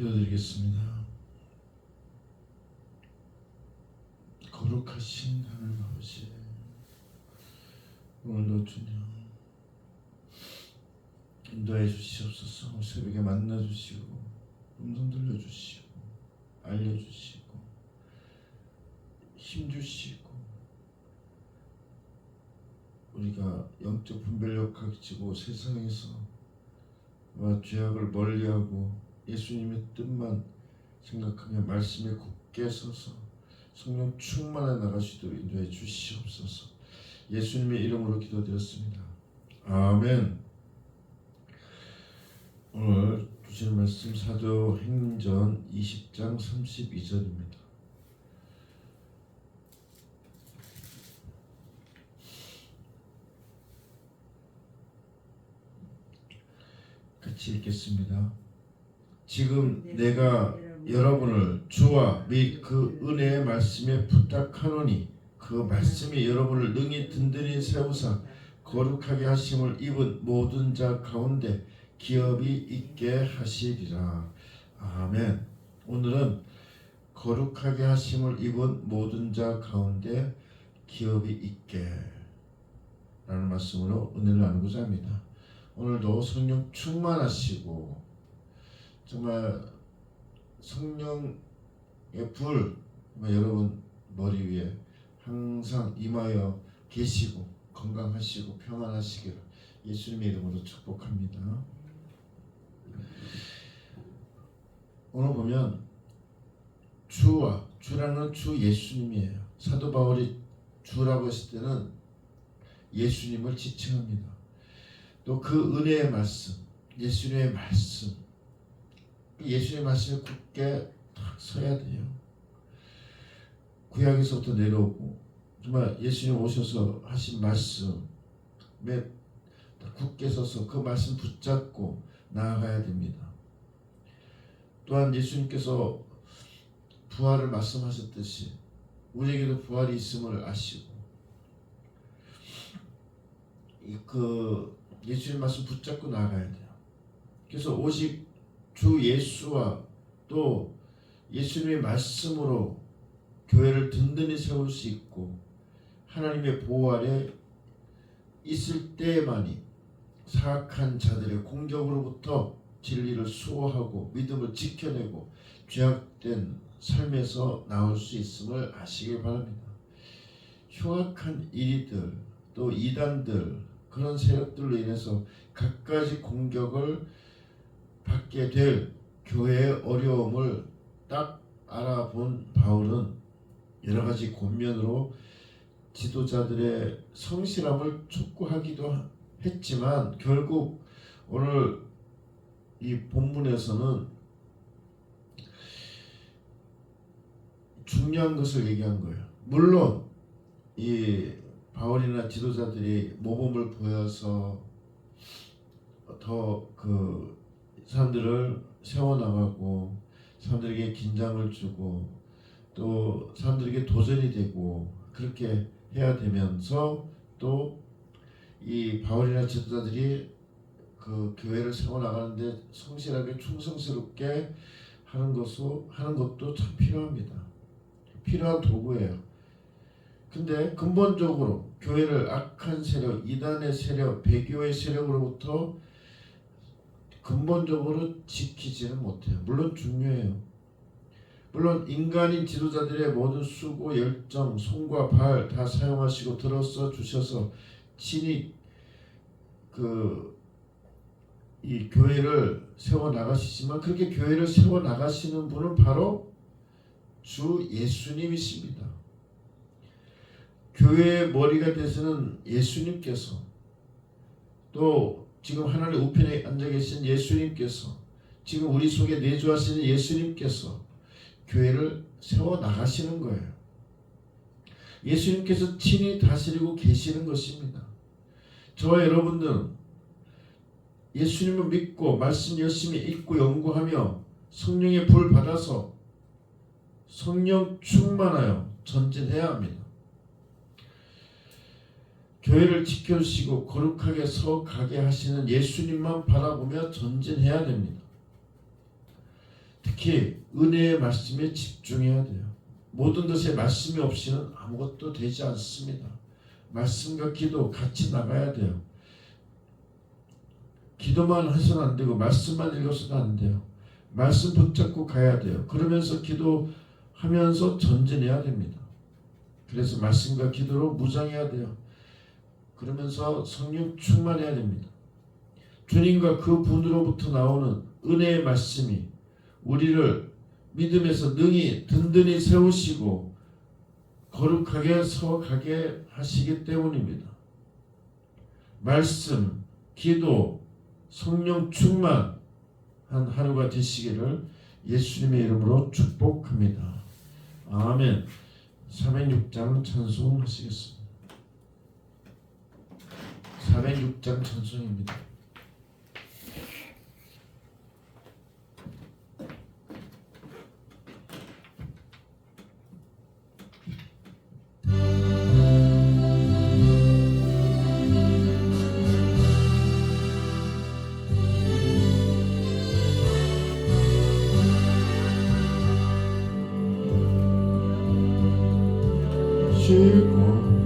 기도드리겠습니다. 거룩하신 하나님 아버지 오늘도 주님 인도해 주시옵소서 새벽에 만나 주시고 음성 들려 주시고 알려 주시고 힘 주시고 우리가 영적 분별력 가지고 세상에서 와 죄악을 멀리하고 예수님의 뜻만 생각하며 말씀에 굳게 서서 성령 충만해 나가시도록 인도해 주시옵소서. 예수님의 이름으로 기도드렸습니다. 아멘. 오늘 주실 말씀 사도 행전 20장 32절입니다. 같이 읽겠습니다. 지금 내가 여러분을 주와 및 그 은혜의 말씀에 부탁하노니 그 말씀이 여러분을 능히 든든히 세우사 거룩하게 하심을 입은 모든 자 가운데 기업이 있게 하시리라. 아멘. 오늘은 거룩하게 하심을 입은 모든 자 가운데 기업이 있게 라는 말씀으로 은혜를 나누고자 합니다. 오늘도 성령 충만하시고 정말 성령의 불 정말 여러분 머리 위에 항상 임하여 계시고 건강하시고 평안하시기를 예수님의 이름으로 축복합니다. 오늘 보면 주와 주라는 주 예수님이에요. 사도 바울이 주라고 했을 때는 예수님을 지칭합니다. 또 그 은혜의 말씀, 예수님의 말씀, 예수님의 말씀에 굳게 딱 서야 돼요. 구약에서부터 내려오고 정말 예수님 오셔서 하신 말씀에 굳게 서서 그 말씀 붙잡고 나아가야 됩니다. 또한 예수님께서 부활을 말씀하셨듯이 우리에게도 부활이 있음을 아시고 그 예수님 말씀 붙잡고 나가야 돼요. 그래서 오직 주 예수와 또 예수님의 말씀으로 교회를 든든히 세울 수 있고 하나님의 보호 아래 있을 때만이 사악한 자들의 공격으로부터 진리를 수호하고 믿음을 지켜내고 죄악된 삶에서 나올 수 있음을 아시길 바랍니다. 흉악한 일이들 또 이단들 그런 세력들로 인해서 갖가지 공격을 받게 될 교회의 어려움을 딱 알아본 바울은 여러 가지 권면으로 지도자들의 성실함을 촉구하기도 했지만 결국 오늘 이 본문에서는 중요한 것을 얘기한 거예요. 물론 이 바울이나 지도자들이 모범을 보여서 더 그 사람들을 세워나가고 사람들에게 긴장을 주고 또 사람들에게 도전이 되고 그렇게 해야 되면서 또 이 바울이나 지도자들이 그 교회를 세워나가는데 성실하게 충성스럽게 하는 것도 하는 것도 참 필요합니다. 필요한 도구예요. 근데 근본적으로 교회를 악한 세력, 이단의 세력, 배교의 세력으로부터 근본적으로 지키지는 못해요. 물론 중요해요. 물론 인간인 지도자들의 모든 수고, 열정, 손과 발 다 사용하시고 들어서 주셔서 친히 그 이 교회를 세워 나가시지만 그렇게 교회를 세워 나가시는 분은 바로 주 예수님이십니다. 교회의 머리가 되시는 예수님께서 또 지금 하나님 우편에 앉아 계신 예수님께서 지금 우리 속에 내주하시는 예수님께서 교회를 세워 나가시는 거예요. 예수님께서 친히 다스리고 계시는 것입니다. 저와 여러분들은 예수님을 믿고 말씀 열심히 읽고 연구하며 성령의 불 받아서 성령 충만하여 전진해야 합니다. 교회를 지켜주시고 거룩하게 서 가게 하시는 예수님만 바라보며 전진해야 됩니다. 특히 은혜의 말씀에 집중해야 돼요. 모든 것에 말씀이 없이는 아무것도 되지 않습니다. 말씀과 기도 같이 나가야 돼요. 기도만 해서는 안 되고 말씀만 읽어서는 안 돼요. 말씀 붙잡고 가야 돼요. 그러면서 기도하면서 전진해야 됩니다. 그래서 말씀과 기도로 무장해야 돼요. 그러면서 성령 충만해야 됩니다. 주님과 그 분으로부터 나오는 은혜의 말씀이 우리를 믿음에서 능히 든든히 세우시고 거룩하게 서가게 하시기 때문입니다. 말씀, 기도, 성령 충만한 하루가 되시기를 예수님의 이름으로 축복합니다. 아멘. 406장 찬송하시겠습니다. 406장 찬송입니다. 쉬고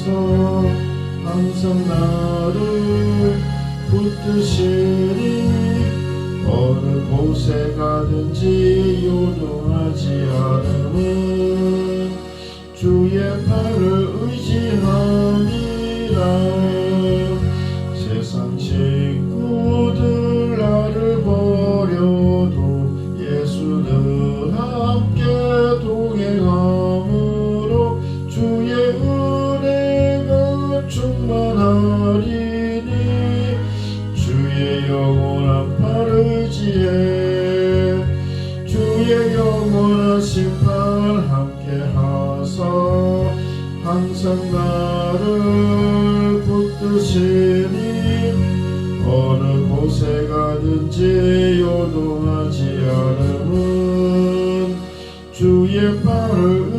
하서 항상 나를 붙드시니 어느 곳에 가든지 요동하지 않음은 영원한 파르지에 주의 영원하신 팔 함께 하사 항상 나를 붙드시니 어느 곳에 가든지 요동하지 않음은 주의 팔을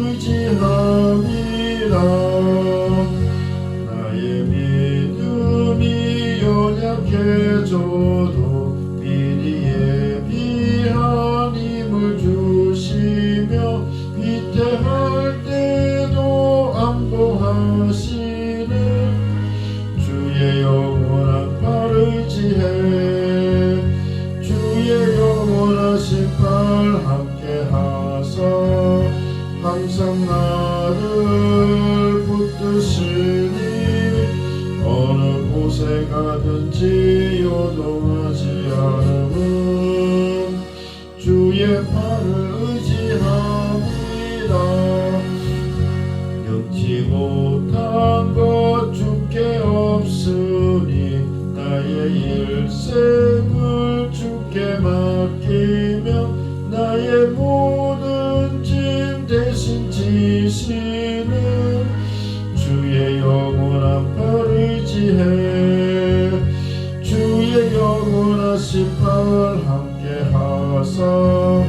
없으니 나의 일생을 주께 맡기며 나의 모든 짐 대신 지시는 주의 영원한 팔을 지해. 주의 영원하신 팔 함께 하사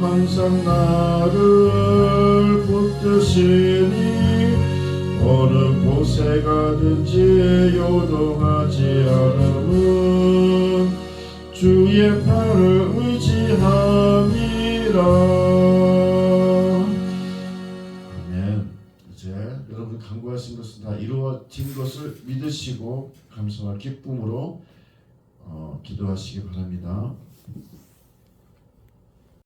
항상 나를 붙드시니 어느 곳에 가든지 요동하지 않음은 주의 팔을 의지함이라. 아멘. 이제 여러분 간구하신 것은 다 이루어진 것을 믿으시고 감사와 기쁨으로 어, 기도하시기 바랍니다